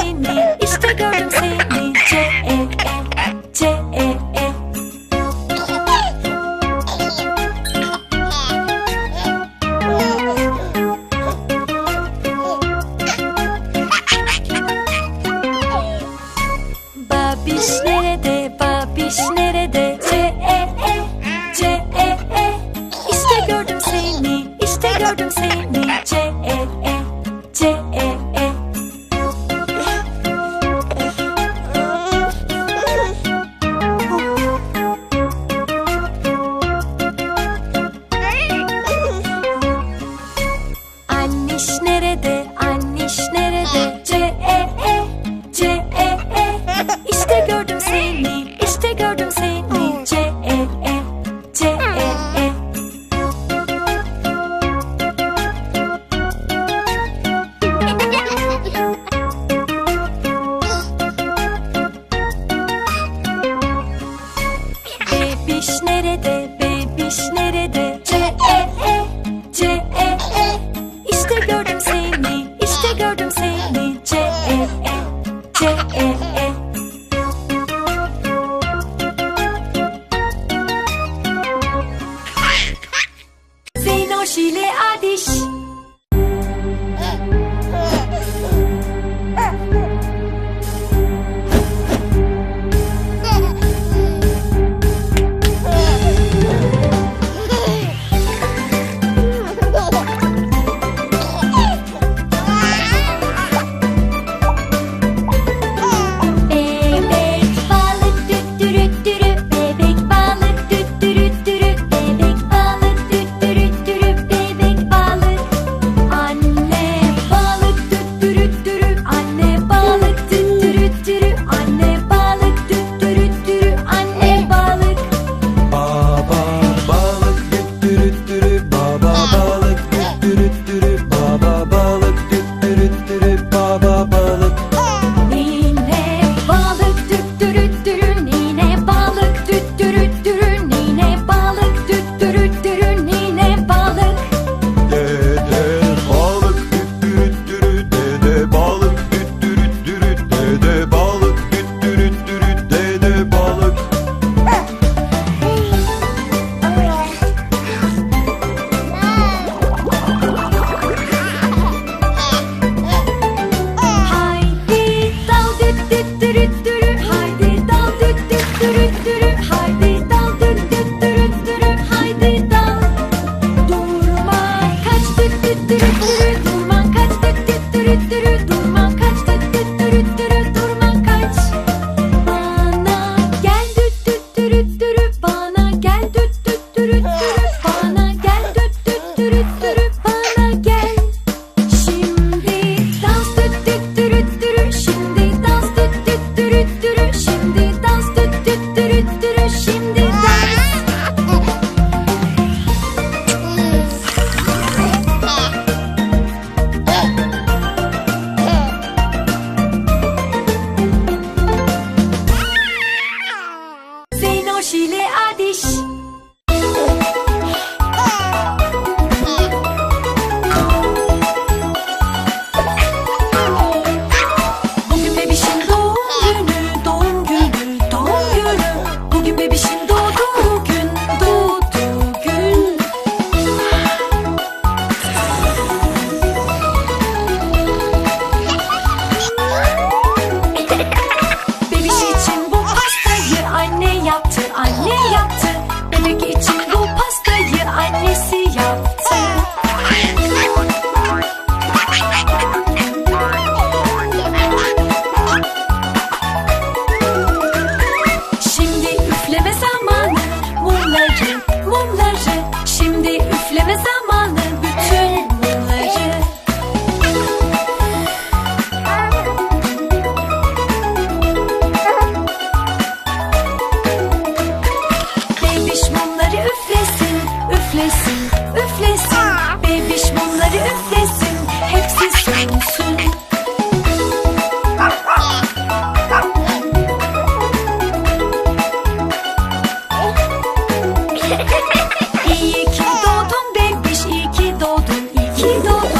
seni. İşte gördüm seni. C E E C E E. Babiş nerede? Babiş nerede? C E E C E E. İşte gördüm seni. İşte gördüm seni. Anniş nerede, anniş nerede? C, E, E, C, E, E. İşte gördüm seni, işte gördüm seni. C, E, E, C, E, E. Bebiş nerede, bebiş nerede? İle Do do do.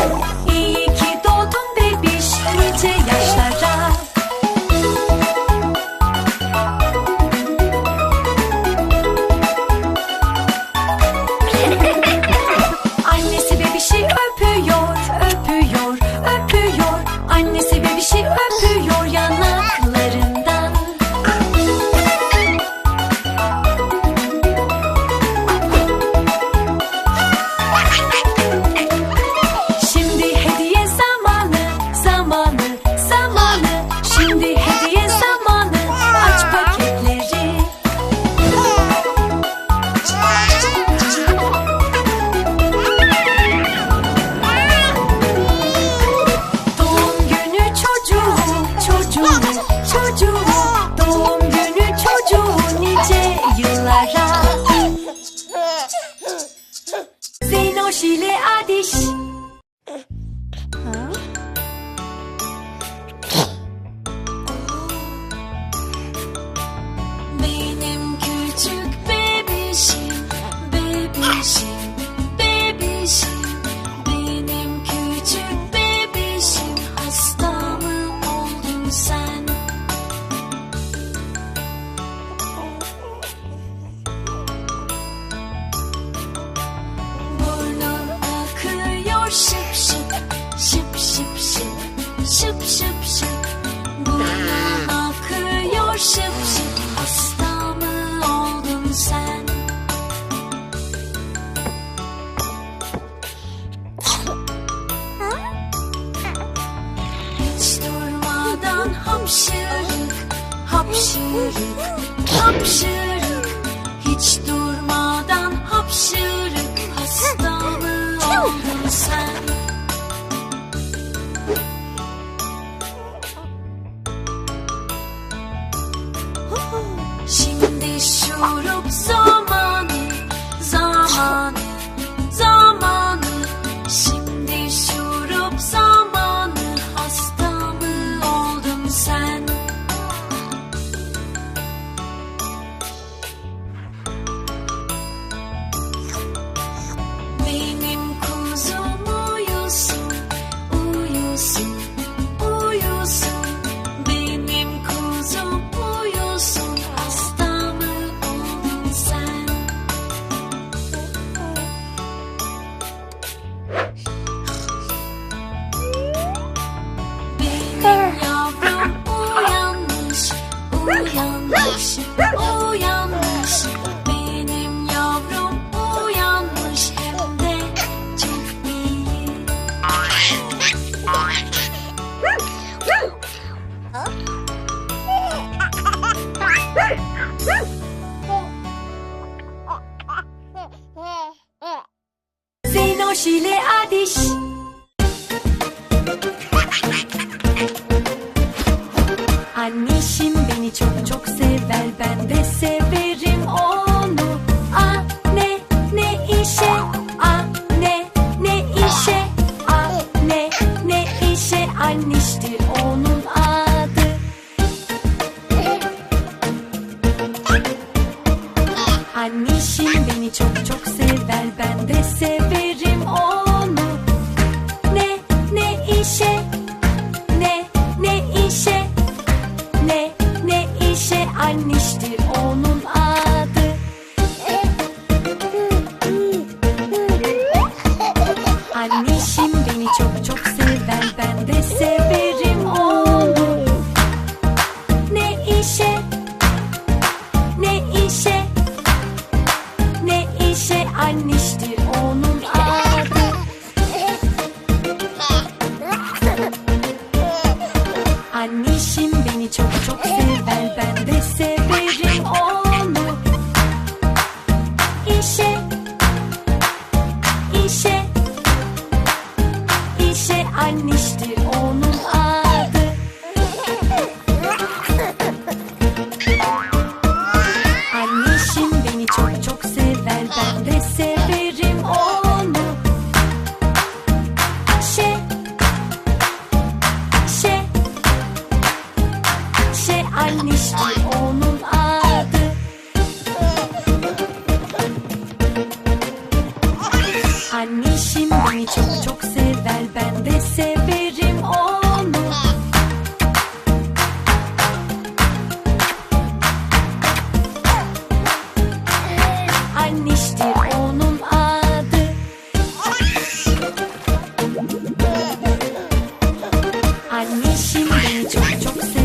Bye. Aman hapşırık, hapşırık, hapşırık Hiç durmadan hapşırık Hasta mı oldun sen? Şimdi uyanmış, uyanmış. Benim yavrum uyanmış hem de çok iyi. Zeynoş ile Adiş. Annişim nicht Beni çok çok sever ben de severim onu. Anniştir onun adı. Annişim beni çok çok sever.